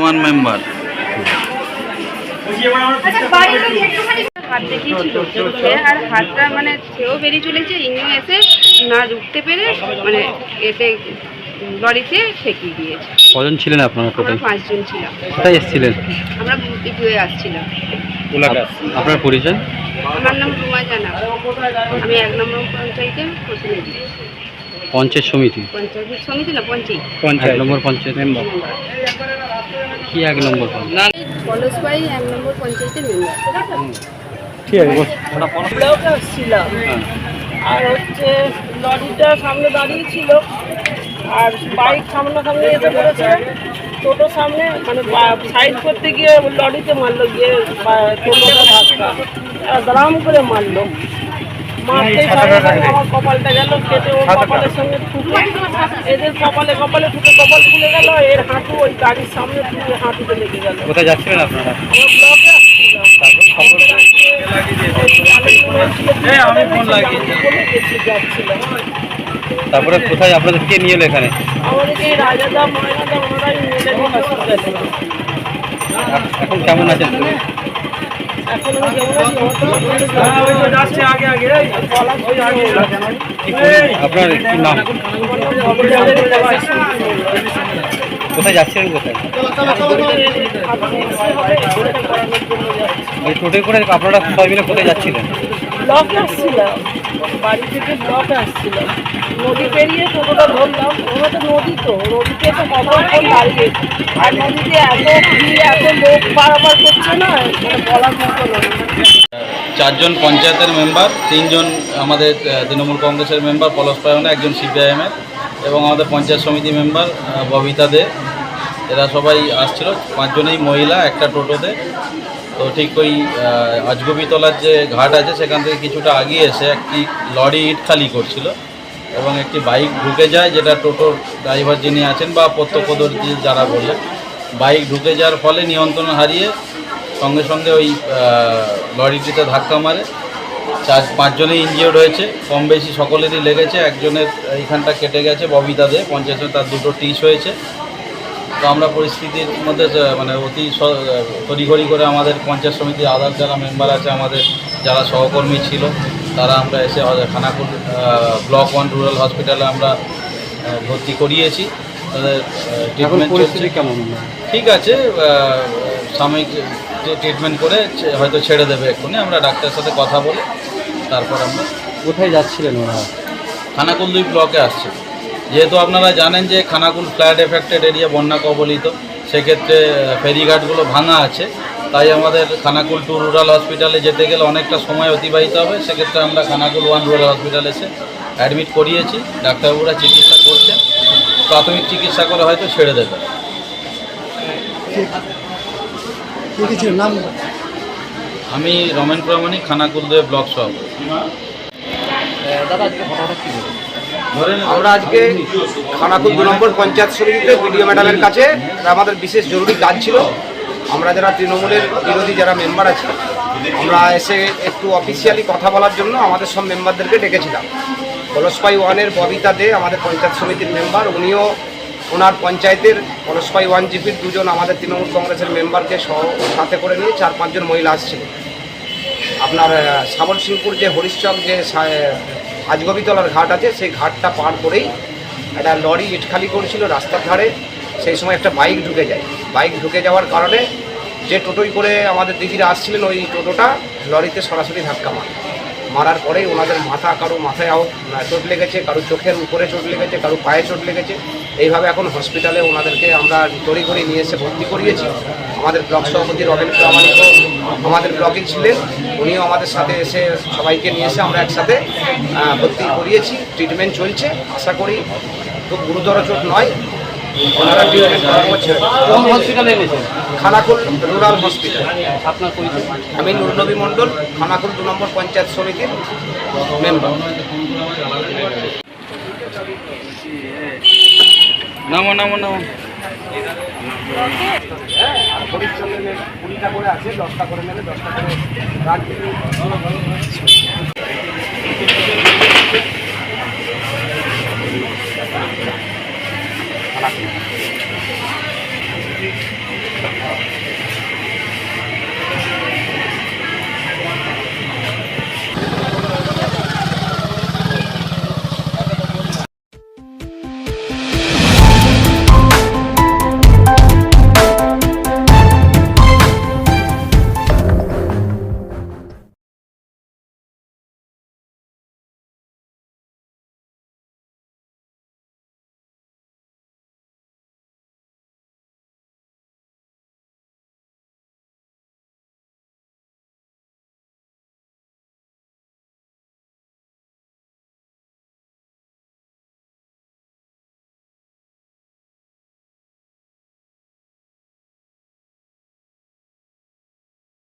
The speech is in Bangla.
ওয়ান মেম্বার হাত সে আর হাতটা মানে সেও বেরিয়ে চলেছে ইনিও এসে না উঠতে পেরে মানে এতে লরিতে ঠেকিয়ে দিয়েছে। কজন ছিলেন আপনারা আমরা টোটাল পাঁচজন ছিলাম। কোথায় এসেছিলেন? আমরা হয়ে আসছিলাম। আপনার পরিচয়? আমার নাম রুমা জানা। আমি এক নম্বর পঞ্চায়েতের প্রতিনিধি পঞ্চায়েত সমিতি? পঞ্চায়েত সমিতি না পঞ্চায়েত। এক নম্বর পঞ্চায়েত। মেম্বার কি এক নম্বর পঞ্চায়েত? পলসবাই এক নম্বর পঞ্চায়েতের মেম্বার ঠিক আছে আসছিলাম। হ্যাঁ। আর হচ্ছে লরিটা সামনে দাঁড়িয়ে ছিল। আর বাইক সামনাসামনি এসে পড়েছে। টোটো সামনে মানে সাইড করতে গিয়ে লরিতে মারলো গিয়ে টোটোটা ধাক্কা। দাম করে মারলো। মারতে আমার কপালটা গেল কেটে ও কপালের সঙ্গে এদের কপালে কপালে গেল এর হাঁটু ওই গাড়ির সামনে ঠুকে হাঁটুতে লেগে গেল। কোথায় যাচ্ছিলেন আপনারা? তারপরে কোথায় আপনাদের কে নিয়ে এলো এখানে? আমাদেরকে রাজাদা ময়নাদা ওনারাই নিয়ে এখন কেমন আছেন? আপনার নাম। কোথায় যাচ্ছিলেন কোথায়? টোটো করে আপনারা সবাই মিলে কোথায় যাচ্ছিলেন? বাড়ি থেকে ব্লকে আসছিলাম নদী পেরিয়ে ধরলাম, ওরা তো নদী তো, নদীতে তো দাঁড়িয়ে। আর নদীতে এত ভিড়, এত লোক পারাপার করছে না মানে বলার মতো চারজন পঞ্চায়েতের মেম্বার, তিনজন আমাদের তৃণমূল কংগ্রেসের মেম্বার, পলাশ পায়নে, একজন সিপিআইএমের এবং আমাদের পঞ্চায়েত সমিতি মেম্বার ববিতা দে। এরা সবাই আসছিল, পাঁচজনেই মহিলা, একটা টোটোতে। তো ঠিক ওই আজগবিতলার যে ঘাট আছে, সেখান থেকে কিছুটা আগিয়ে এসে একটি লরি ইট খালি করছিল এবং একটি বাইক ঢুকে যায়, যেটা টোটোর ড্রাইভার যিনি আছেন বা প্রত্যক্ষদর্শী যারা বললেন, বাইক ঢুকে যাওয়ার ফলে নিয়ন্ত্রণ হারিয়ে সঙ্গে সঙ্গে ওই লরিটিতে ধাক্কা মারে। চার, পাঁচজনেই ইনজিওর্ড হয়েছে, কম বেশি সকলেরই লেগেছে, একজনের এইখানটা কেটে গেছে, ববিতা দে পঞ্চায়েতে তার দুটো টিস হয়েছে। তো আমরা পরিস্থিতির মধ্যে মানে অতি তড়িঘড়ি করে আমাদের পঞ্চায়েত সমিতির আদার যারা মেম্বার আছে আমাদের যারা সহকর্মী ছিল তারা আমরা এসে খানাকুল ব্লক ওয়ান রুরাল হসপিটালে আমরা ভর্তি করিয়েছি। তাদের ট্রিটমেন্ট পরিস্থিতি কেমন? ঠিক আছে সাময়িক ট্রিটমেন্ট করে হয়তো ছেড়ে দেবে এক্ষুনি। আমরা ডাক্তারের সাথে কথা বলে তারপর আমরা কোথায় যাচ্ছিলেন ওরা? খানাকুল দুই ব্লকে আসছে। যেহেতু আপনারা জানেন যে খানাকুল ফ্ল্যাড এফেক্টেড এরিয়া বন্যা কবলিত সেক্ষেত্রে ফেরিঘাটগুলো ভাঙা আছে। তাই আমাদের খানাকুল টু রুরাল হসপিটালে যেতে গেলে অনেকটা সময় অতিবাহিত হবে। সেক্ষেত্রে আমরা খানাকুল ওয়ান রুরাল হসপিটালে এসে অ্যাডমিট করিয়েছি। ডাক্তারবাবুরা চিকিৎসা করছেন। প্রাথমিক চিকিৎসা করে হয়তো ছেড়ে দেবে। আমি রমেন প্রামাণিক খানাকুল দুয়ে ব্লক সভাপতি। ধরেন আমরা আজকে খানাকুল দু নম্বর পঞ্চায়েত সমিতিতে বিডিও ম্যাডামের কাছে আমাদের বিশেষ জরুরি কাজ ছিল, আমরা যারা তৃণমূলের বিরোধী যারা মেম্বার আছি, আমরা এসে একটু অফিসিয়ালি কথা বলার জন্য আমাদের সব মেম্বারদেরকে ডেকেছিলাম। পলসপাই ওয়ানের ববিতা দে, আমাদের পঞ্চায়েত সমিতির মেম্বার, উনিও ওনার পঞ্চায়েতের পলসপাই ওয়ান জিপির দুজন আমাদের তৃণমূল কংগ্রেসের মেম্বারকে সহ সাথে করে নিয়ে চার পাঁচজন মহিলা আসছিল। আপনার সাবল সিংপুর যে হরিশ্চক যে আজগবিতলার ঘাট আছে, সেই ঘাটটা পার করেই একটা লরি ইটখালি করেছিল রাস্তার ধারে। সেই সময় একটা বাইক ঢুকে যায়। বাইক ঢুকে যাওয়ার কারণে যে টোটোই করে আমাদের দিদিরা আসছিলেন ওই টোটোটা লরিতে সরাসরি ধাক্কা মারে। মারার পরেই ওনাদের মাথা কারও মাথায় চোট লেগেছে, কারও চোখের উপরে চোট লেগেছে, কারও পায়ে চোট লেগেছে। এইভাবে এখন হসপিটালে ওনাদেরকে আমরা তড়িঘড়ি নিয়ে এসে ভর্তি করিয়েছি। আমাদের ব্লক সভাপতি রবেন প্রামাণিকও আমাদের ব্লকে ছিলেন, উনিও আমাদের সাথে এসে সবাইকে নিয়ে এসে আমরা একসাথে ভর্তি করিয়েছি। ট্রিটমেন্ট চলছে, আশা করি খুব গুরুতর চোট নয়। ওনারা। কোন হসপিটালে এনেছেন? খানাকুল রুরাল হসপিটাল আপনার পরিচয়? আমি নুরনবী মণ্ডল খানাকুল দু নম্বর পঞ্চায়েত সমিতির মেম্বার নামো নামো নামো। কুড়িটা করে আছে দশটা করে নেবে দশটা করে রাখবে